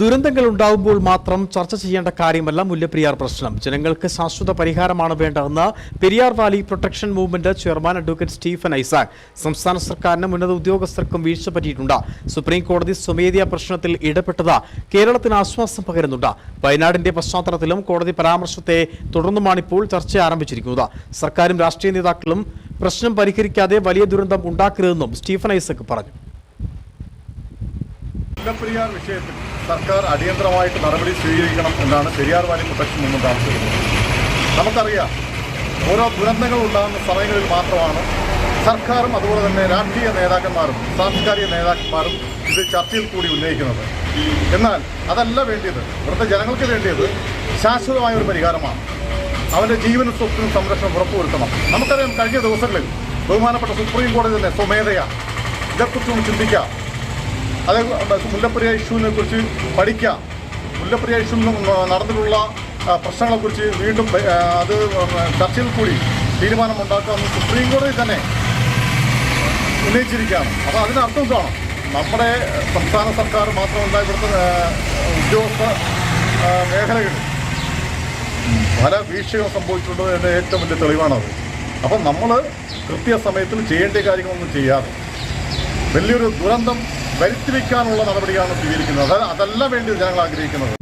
ദുരന്തങ്ങൾ ഉണ്ടാകുമ്പോൾ മാത്രം ചർച്ച ചെയ്യേണ്ട കാര്യമല്ല മുല്ലപ്പെരിയാർ പ്രശ്നം. ജനങ്ങൾക്ക് ശാശ്വത പരിഹാരമാണ് വേണ്ടതെന്ന് Periyar valley protection movement chairman advocate Stephen Isaac സംസ്ഥാന സർക്കാരിനും ഉന്നത ഉദ്യോഗസ്ഥർക്കും വീഴ്ച പറ്റിയിട്ടുണ്ട്. സുപ്രീം കോടതി സ്വമേധിയ പ്രശ്നത്തിൽ ഇടപെട്ടത് കേരളത്തിന് ആശ്വാസം പകരുന്നുണ്ട്. വയനാടിന്റെ പശ്ചാത്തലത്തിലും കോടതി പരാമർശത്തെ തുടർന്നുമാണിപ്പോൾ ചർച്ച ആരംഭിച്ചിരിക്കുന്നത്. സർക്കാരും രാഷ്ട്രീയ നേതാക്കളും പ്രശ്നം പരിഹരിക്കാതെ വലിയ ദുരന്തം ഉണ്ടാക്കരുതെന്നും സ്റ്റീഫൻ ഐസക് പറഞ്ഞു. വിഷയത്തിൽ സർക്കാർ അടിയന്തരമായിട്ട് നടപടി സ്വീകരിക്കണം എന്നാണ് പെരിയാർ വാലി പ്രൊട്ടക്ഷൻ മുന്നോട്ട് ആവശ്യപ്പെടുന്നത് നമുക്കറിയാം ഓരോ ദുരന്തങ്ങൾ ഉണ്ടാകുന്ന സമയങ്ങളിൽ മാത്രമാണ് സർക്കാരും അതുപോലെ തന്നെ രാഷ്ട്രീയ നേതാക്കന്മാരും സാംസ്കാരിക നേതാക്കന്മാരും ഇത് ചർച്ചയിൽ കൂടി ഉന്നയിക്കുന്നത്. എന്നാൽ അതല്ല വേണ്ടിയത് ഇവിടുത്തെ ജനങ്ങൾക്ക് വേണ്ടിയത് ശാശ്വതമായ ഒരു പരിഹാരമാണ്. അവന്റെ ജീവനും സ്വത്തിനും സംരക്ഷണം ഉറപ്പുവരുത്തണം. നമുക്കറിയാം കഴിഞ്ഞ ദിവസങ്ങളിൽ ബഹുമാനപ്പെട്ട സുപ്രീം കോടതി തന്നെ സ്വമേധയാ ഇതേക്കുറിച്ചൊന്ന് ചിന്തിക്കാം. അത് മുല്ലപ്പെരിയാർ ഇഷ്യൂവിനെ കുറിച്ച് പഠിക്കാം. മുല്ലപ്പെരിയാർ ഇഷ്യൂ നടന്നിട്ടുള്ള പ്രശ്നങ്ങളെക്കുറിച്ച് വീണ്ടും അത് ചർച്ചയിൽ കൂടി തീരുമാനമുണ്ടാക്കാമെന്ന് സുപ്രീം കോടതി തന്നെ ഉന്നയിച്ചിരിക്കുകയാണ്. അപ്പോൾ അതിനർത്ഥം കാണും നമ്മുടെ സംസ്ഥാന സർക്കാർ മാത്രമല്ല ഇവിടുത്തെ ഉദ്യോഗസ്ഥ മേഖലകൾ പല വീഴ്ചകൾ സംഭവിച്ചിട്ടുണ്ട് എന്റെ ഏറ്റവും വലിയ തെളിവാണത്. അപ്പം നമ്മൾ കൃത്യസമയത്തിൽ ചെയ്യേണ്ട കാര്യങ്ങളൊന്നും ചെയ്യാതെ വലിയൊരു ദുരന്തം വരുത്തിവെക്കാനുള്ള നടപടിയാണ് സ്വീകരിക്കുന്നത്. അത് അതല്ല വേണ്ടി ജനങ്ങൾ ആഗ്രഹിക്കുന്നത്.